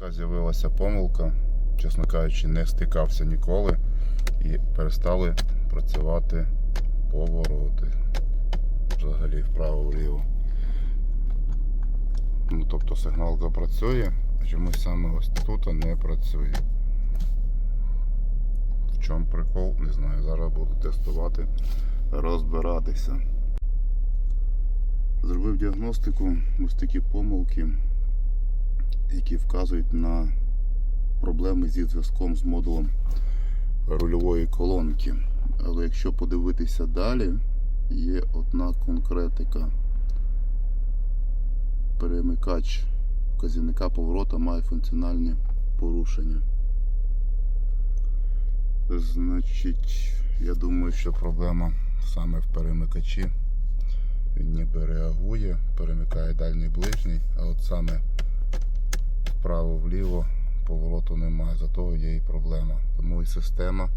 Така з'явилася помилка, чесно кажучи, не стикався ніколи і перестали працювати повороти. Взагалі вправо-вліво. Ну, тобто сигналка працює, а чомусь саме ось тут не працює. В чому прикол? Не знаю. Зараз буду тестувати, розбиратися. Зробив діагностику, ось такі помилки, які вказують на проблеми зі зв'язком з модулем рульової колонки. Але якщо подивитися далі, є одна конкретика. Перемикач вказівника поворота має функціональні порушення. Значить, я думаю, що проблема саме в перемикачі. Він ніби реагує, перемикає дальній ближній, а от саме вправо-вліво повороту немає, зато є і проблема. Тому і система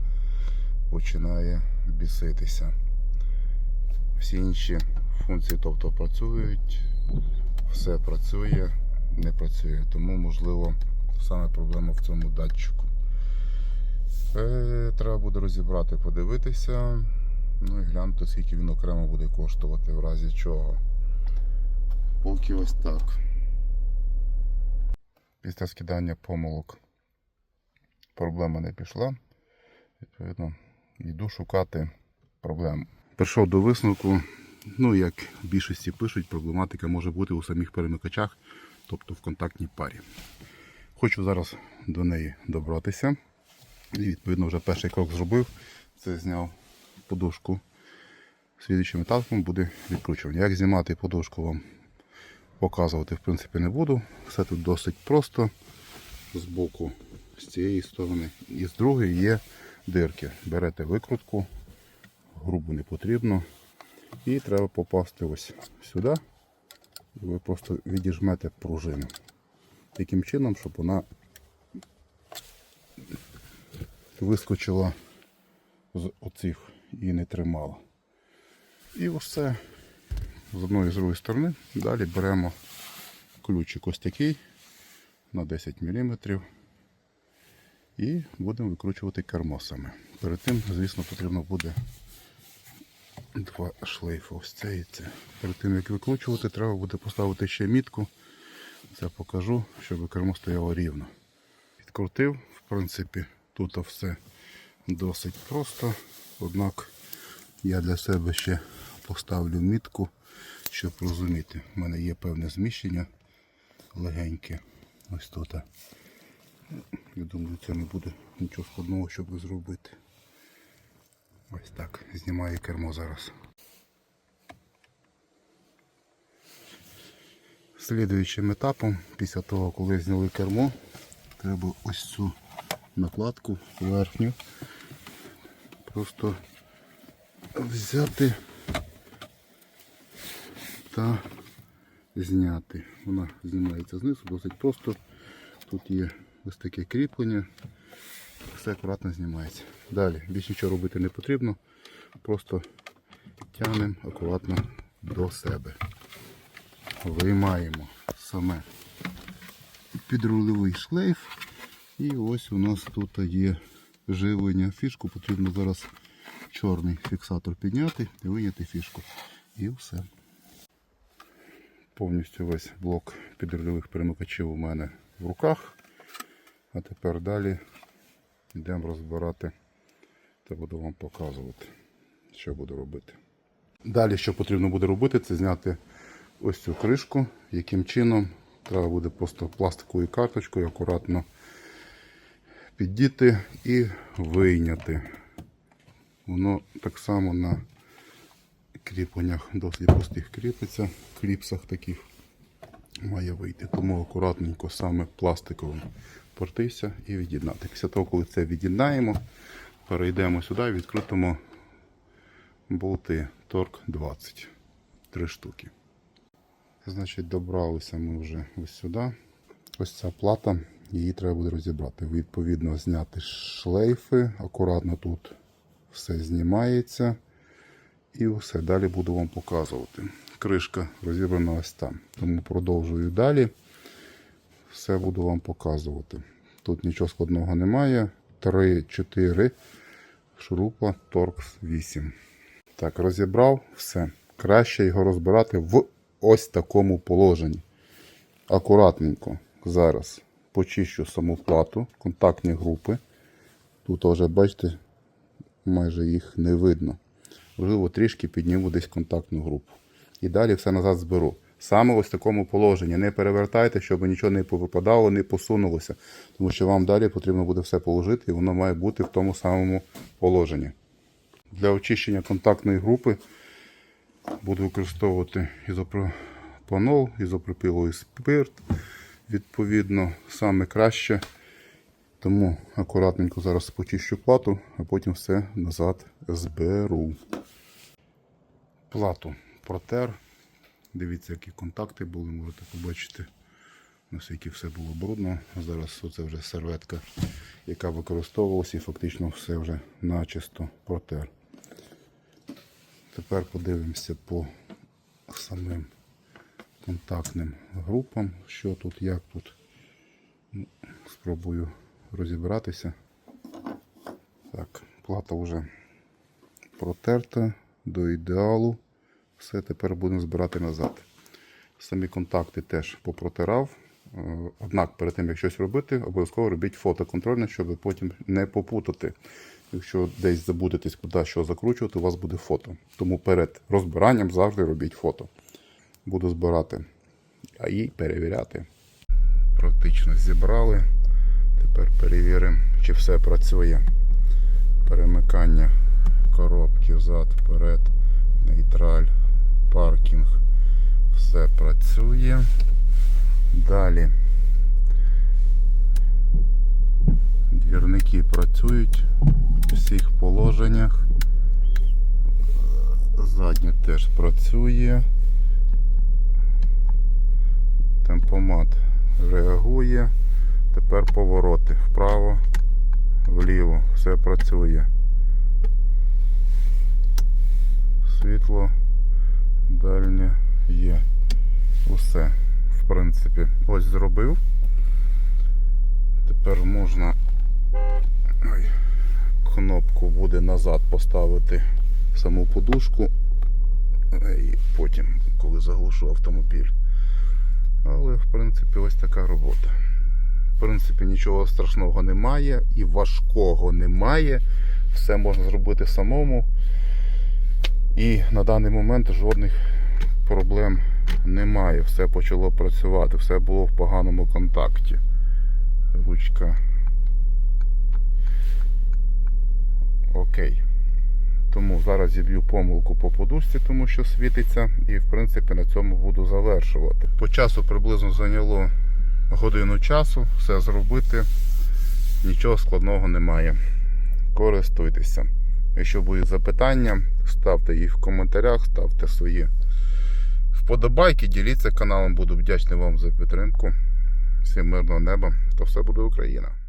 починає біситися. Всі інші функції, тобто працюють, все працює, не працює. Тому можливо саме проблема в цьому датчику. Е, треба буде розібрати, подивитися. Ну і глянути, скільки він окремо буде коштувати, в разі чого. Поки ось так. Після скидання помилок проблема не пішла. Відповідно, йду шукати проблему. Прийшов до висновку, ну як в більшості пишуть, проблематика може бути у самих перемикачах, тобто в контактній парі. Хочу зараз до неї добратися. І відповідно вже перший крок зробив. Це зняв подушку слідуючим етапом буде відкручування. Як знімати подушку вам показувати в принципі не буду. Все тут досить просто. З боку, з цієї сторони і з другої є дирки. Берете викрутку, грубо не потрібно. І треба попасти ось сюди. І ви просто відіжмете пружину. Таким чином, щоб вона вискочила з оцих і не тримала. І все з одної з другої сторони. Далі беремо ключик ось такий на 10 мм і будемо викручувати кермосами. Перед тим, звісно, потрібно буде два шлейфи. Ось це і це. Перед тим як викручувати, треба буде поставити ще мітку. Це покажу, щоб кермо стояло рівно. Підкрутив, в принципі, тут все досить просто. Однак я для себе ще поставлю мітку, щоб розуміти. У мене є певне зміщення легеньке. Ось тут. Я думаю, це не буде нічого складного, щоб зробити. Ось так. Знімаю кермо зараз. Слідуючим етапом, після того, коли зняли кермо, треба ось цю накладку верхню просто взяти та зняти. Вона знімається знизу, досить просто. Тут є ось таке кріплення, все акуратно знімається. Далі більше нічого робити не потрібно, просто тягнемо акуратно до себе. Виймаємо саме підрульовий шлейф. І ось у нас тут є живлення. Фішку потрібно зараз чорний фіксатор підняти і виняти фішку. І все. Повністю весь блок підрульових перемикачів у мене в руках. А тепер далі йдемо розбирати та буду вам показувати, що буду робити. Далі, що потрібно буде робити, це зняти ось цю кришку, яким чином треба буде просто пластиковою карточкою акуратно піддіти і вийняти. Воно так само на кріпленнях досить простих кріпиться, кліпсах таких має вийти. Тому акуратненько саме пластиковим портися і від'єднати. Після того, коли це від'єднаємо, перейдемо сюди і відкрутимо болти Торк 20. Три штуки. Значить, добралися ми вже ось сюди. Ось ця плата, її треба буде розібрати. Відповідно, зняти шлейфи. Акуратно тут все знімається. І все. Далі буду вам показувати. Кришка розібрана ось там. Тому продовжую далі. все буду вам показувати. Тут нічого складного немає. 3-4 шурупа Торкс 8. Так, розібрав все. Краще його розбирати в ось такому положенні. Акуратненько зараз почищу саму плату, контактні групи. Тут вже, бачите, майже їх не видно. Можливо, трішки підніму десь контактну групу. І далі все назад зберу. Саме ось в такому положенні. Не перевертайте, щоб нічого не повипадало, не посунулося. Тому що вам далі потрібно буде все положити, і воно має бути в тому самому положенні. Для очищення контактної групи буду використовувати ізопропанол, ізопропіловий спирт. Відповідно, саме краще. Тому акуратненько зараз почищу плату, а потім все назад зберу. Плату протер. Дивіться, які контакти були, можете побачити, наскільки все було брудно. Зараз оце вже серветка, яка використовувалася, і фактично все вже начисто протер. Тепер подивимося по самим контактним групам, що тут, як тут. Ну, Спробую розібратися. Так, плата вже протерта до ідеалу. Все тепер будемо збирати назад. Самі контакти теж попротирав. Е, Однак перед тим, як щось робити, обов'язково робіть фото контрольне, щоб потім не попутати. Якщо десь забудетесь, куди що закручувати, у вас буде фото. Тому перед розбиранням завжди робіть фото. Буду збирати, а їй перевіряти. Практично зібрали. Тепер перевіримо, чи все працює. Перемикання коробки взад, вперед, нейтраль, паркінг. Все працює. Далі. Двірники працюють у всіх положеннях. Заднє теж працює. Темпомат реагує. Тепер повороти вправо, вліво, все працює. Світло дальнє є. Усе, в принципі, ось зробив. Тепер можна Ой. кнопку буде назад поставити саму подушку. І потім, коли заглушу автомобіль. Але, в принципі, ось така робота. В принципі, нічого страшного немає і важкого немає. Все можна зробити самому. І на даний момент жодних проблем немає. Все почало працювати, все було в поганому контакті. Ручка. Окей. Тому зараз зіб'ю помилку по подушці, тому що світиться, і в принципі на цьому буду завершувати. По часу приблизно зайняло годину часу, все зробити. Нічого складного немає. Користуйтеся. Якщо будуть запитання, ставте їх в коментарях, ставте свої вподобайки, діліться каналом, буду вдячний вам за підтримку. Всім мирного неба, то все буде Україна.